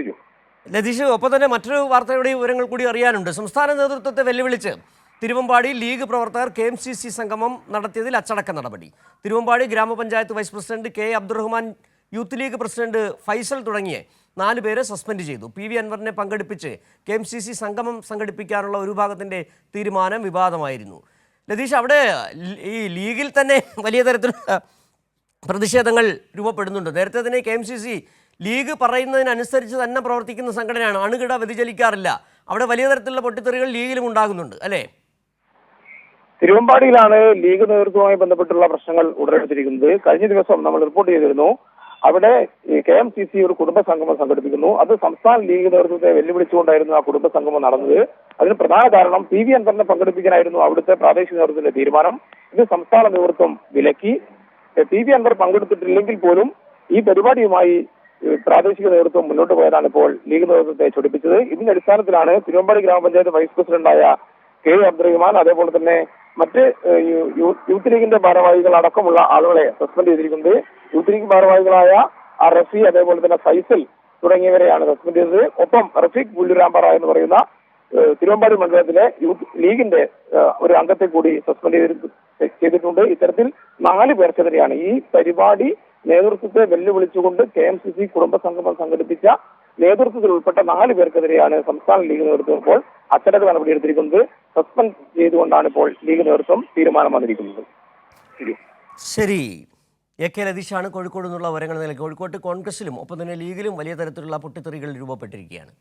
സിജു ലതീഷ് ഒപ്പം തന്നെ മറ്റൊരു വാർത്തയുടെ വിവരങ്ങൾ കൂടി അറിയാനുണ്ട്. സംസ്ഥാന നേതൃത്വത്തെ വെല്ലുവിളിച്ച് തിരുവമ്പാടി ലീഗ് പ്രവർത്തകർ കെ എം സി സി സംഗമം നടത്തിയതിൽ അച്ചടക്ക നടപടി. തിരുവമ്പാടി ഗ്രാമപഞ്ചായത്ത് vice president K Abdurahman youth League president Faisal തുടങ്ങിയ നാല് പേരെ സസ്പെൻഡ് ചെയ്തു. പി വി അൻവറിനെ പങ്കെടുപ്പിച്ച് കെ എം സി സി സംഗമം സംഘടിപ്പിക്കാനുള്ള ഒരു ഭാഗത്തിന്റെ തീരുമാനം വിവാദമായിരുന്നു. ലതീഷ് അവിടെ ഈ ലീഗിൽ തന്നെ വലിയ തരത്തിലുള്ള പ്രതിഷേധങ്ങൾ രൂപപ്പെടുന്നുണ്ട്. നേരത്തെ തന്നെ K M C C League പറയുന്നതിനനുസരിച്ച് തന്നെ പ്രവർത്തിക്കുന്ന സംഘടനയാണ്. അണുകിട വ്യതിചലിക്കാറില്ല. അവിടെ വലിയ തരത്തിലുള്ള പൊട്ടിത്തെറികൾ ലീഗിലും ഉണ്ടാകുന്നുണ്ട് അല്ലേ? തിരുവമ്പാടിയിലാണ് ലീഗ് നേതൃത്വവുമായി ബന്ധപ്പെട്ടുള്ള പ്രശ്നങ്ങൾ ഉടലെടുത്തിരിക്കുന്നത്. കഴിഞ്ഞ ദിവസം നമ്മൾ റിപ്പോർട്ട് ചെയ്തിരുന്നു. അവിടെ കെ എം സി സി ഒരു കുടുംബ സംഗമം സംഘടിപ്പിക്കുന്നു. അത് സംസ്ഥാന ലീഗ് നേതൃത്വത്തെ വെല്ലുവിളിച്ചുകൊണ്ടായിരുന്നു ആ കുടുംബ സംഗമം നടന്നത്. അതിന് പ്രധാന കാരണം പി വി അൻവറിനെ പങ്കെടുപ്പിക്കാനായിരുന്നു അവിടുത്തെ പ്രാദേശിക നേതൃത്വത്തിന്റെ തീരുമാനം. ഇത് സംസ്ഥാന നേതൃത്വം വിലക്കി. പി വി അൻവർ പങ്കെടുത്തിട്ടില്ലെങ്കിൽ പോലും ഈ പരിപാടിയുമായി പ്രാദേശിക നേതൃത്വം മുന്നോട്ട് പോയതാണ് ഇപ്പോൾ ലീഗ് നേതൃത്വത്തെ ചൊടിപ്പിച്ചത്. ഇതിന്റെ അടിസ്ഥാനത്തിലാണ് തിരുവമ്പാടി ഗ്രാമപഞ്ചായത്ത് വൈസ് പ്രസിഡന്റായ കെ അബ്ദുറഹിമാൻ അതേപോലെ തന്നെ മറ്റ് യൂത്ത് ലീഗിന്റെ ഭാരവാഹികൾ അടക്കമുള്ള ആളുകളെ സസ്പെൻഡ് ചെയ്തിരിക്കുന്നത് യൂത്ത് ലീഗ് ഭാരവാഹികളായ റഫി അതേപോലെ തന്നെ ഫൈസൽ തുടങ്ങിയവരെയാണ് സസ്പെൻഡ് ചെയ്തത്. ഒപ്പം റഫീഖ് പുല്ലുരാമ്പാറ എന്ന് പറയുന്ന തിരുവമ്പാടി മണ്ഡലത്തിലെ യൂത്ത് ലീഗിന്റെ ഒരു അംഗത്തെ കൂടി സസ്പെൻഡ് ചെയ്തിട്ടുണ്ട്. ഇത്തരത്തിൽ നാല് പേർക്കെതിരെയാണ് ഈ പരിപാടി നേതൃത്വത്തെ വെല്ലുവിളിച്ചുകൊണ്ട് കെ എം സി സി കുടുംബ സംഗമം സംഘടിപ്പിച്ച നേതൃത്വത്തിൽ ഉൾപ്പെട്ട നാല് പേർക്കെതിരെയാണ് സംസ്ഥാന ലീഗ് നേതൃത്വപ്പോൾ ഇപ്പോൾ അച്ചടക്ക നടപടിയെടുത്തിരിക്കുന്നത് സസ്പെൻഡ് ചെയ്തുകൊണ്ടാണ് ഇപ്പോൾ ലീഗ് നേതൃത്വം തീരുമാനം വന്നിരിക്കുന്നത്. ശരി. എ കെ ലതീഷാണ് കോഴിക്കോട് നിന്നുള്ള വിവരങ്ങൾ നൽകി. കോഴിക്കോട്ട് കോൺഗ്രസിലും ഒപ്പം തന്നെ ലീഗിലും വലിയ തരത്തിലുള്ള പൊട്ടിത്തെറികൾ രൂപപ്പെട്ടിരിക്കുകയാണ്.